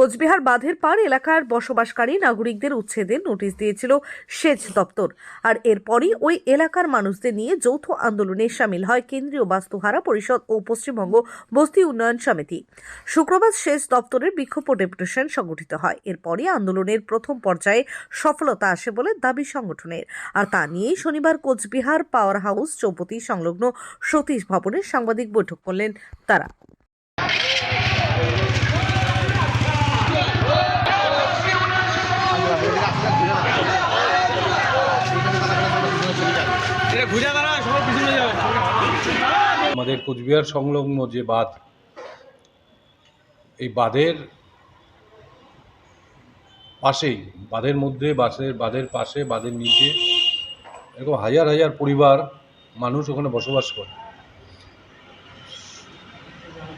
কোচবিহার বাঁধের পার এলাকার বসবাসকারী নাগরিকদের উচ্ছেদের নোটিশ দিয়েছিল সেচ দপ্তর। আর এরপরই ওই এলাকার মানুষদের নিয়ে যৌথ আন্দোলনে সামিল হয় কেন্দ্রীয় বাস্তুহারা পরিষদ ও পশ্চিমবঙ্গ বস্তি উন্নয়ন সমিতি। শুক্রবার সেচ দপ্তরের বিক্ষোভ ডেপুটেশন সংগঠিত হয়। এরপরই আন্দোলনের প্রথম পর্যায়ে সফলতা আসে বলে দাবি সংগঠনের। আর তা নিয়েই শনিবার কোচবিহার পাওয়ার হাউস চৌপতি সংলগ্ন সতীশ ভবনে সাংবাদিক বৈঠক করলেন তারা। আমাদের কোচবিহার সংলগ্ন যে বাঁধ, এই বাঁধের পাশেই, বাঁধের মধ্যে বাসের বাঁধের পাশে, বাঁধের নিচে এরকম হাজার হাজার পরিবার, মানুষ ওখানে বসবাস করে।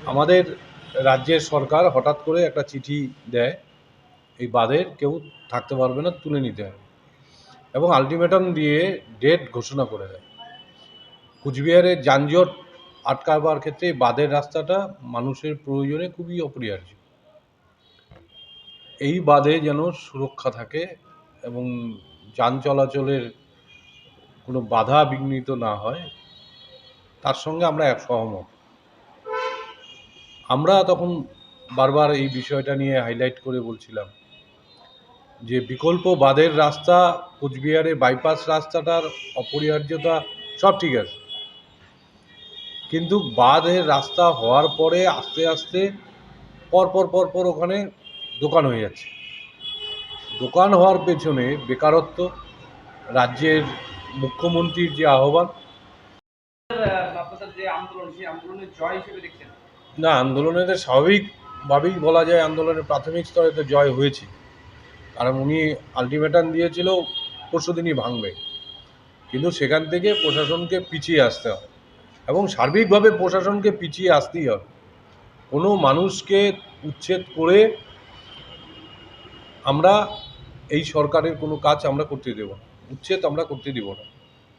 আমাদের রাজ্যের সরকার হঠাৎ করে একটা চিঠি দেয়, এই বাঁধের কেউ থাকতে পারবে না, তুলে নিতে হবে। এবং আলটিমেটাম দিয়ে ডেট ঘোষণা করে দেয়। কুচবিহারের যানজট আটকাবার ক্ষেত্রে বাঁধের রাস্তাটা মানুষের প্রয়োজনে খুবই অপরিহার্য। এই বাঁধে যেন সুরক্ষা থাকে এবং যান চলাচলের কোনো বাধা বিঘ্নিত না হয়, তার সঙ্গে আমরা এক সহমত। আমরা তখন বারবার এই বিষয়টা নিয়ে হাইলাইট করে বলছিলাম যে বিকল্প বাঁধের রাস্তা কোচবিহারে বাইপাস রাস্তাটার অপরিহার্যতা সব ঠিক আছে। কিন্তু বাঁধের রাস্তা হওয়ার পরে আস্তে আস্তে পর পর পর পর ওখানে দোকান হয়ে যাচ্ছে। দোকান হওয়ার পেছনে বেকারত্ব রাজ্যের মুখ্যমন্ত্রীর যে আহ্বান। না আন্দোলনের স্বাভাবিকভাবেই বলা যায় আন্দোলনের প্রাথমিক স্তরে তো জয় হয়েছে। কারণ উনি আলটিমেটাম দিয়েছিল পরশু দিনই ভাঙবে। কিন্তু সেখান থেকে প্রশাসনকে পিছিয়ে আসতে হয় এবং সার্বিকভাবে প্রশাসনকে পিছিয়ে আসতেই হবে। কোনো মানুষকে উচ্ছেদ করে আমরা এই সরকারের কোনো কাজ আমরা করতে দেব না। উচ্ছেদ আমরা করতে দেব না।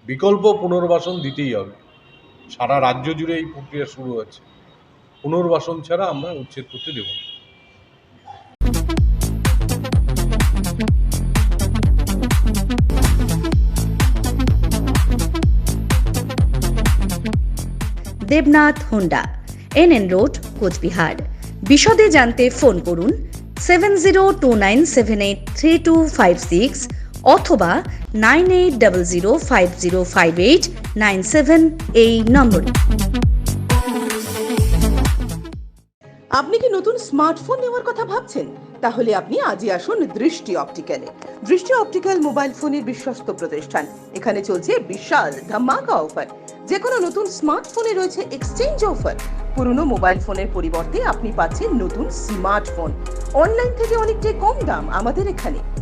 বিকল্প পুনর্বাসন দিতেই হবে। সারা রাজ্য জুড়ে এই প্রক্রিয়া শুরু হচ্ছে পুনর্বাসন ছাড়া আমরা উচ্ছেদ করতে দেব না। Debnath Honda, NN road, Coochbehar. বিশদে জানতে ফোন করুন seven zero two nine seven eight three two five six অথবা nine eight double zero five zero five eight nine seven এই নম্বরে। আপনি কি নতুন স্মার্টফোন নেওয়ার কথা ভাবছেন? তাহলে আপনি আজই আসুন দৃষ্টি অপটিক্যালে দৃষ্টি অপটিক্যাল মোবাইল ফোনের বিশ্বস্ত প্রতিষ্ঠান। এখানে চলছে বিশাল ধামাকা অফার। যে কোনো নতুন স্মার্টফোনে রয়েছে এক্সচেঞ্জ অফার পুরনো মোবাইল ফোনের পরিবর্তে আপনি পাচ্ছেন নতুন স্মার্টফোন অনলাইন থেকে অনেকটাই কম দাম আমাদের এখানে।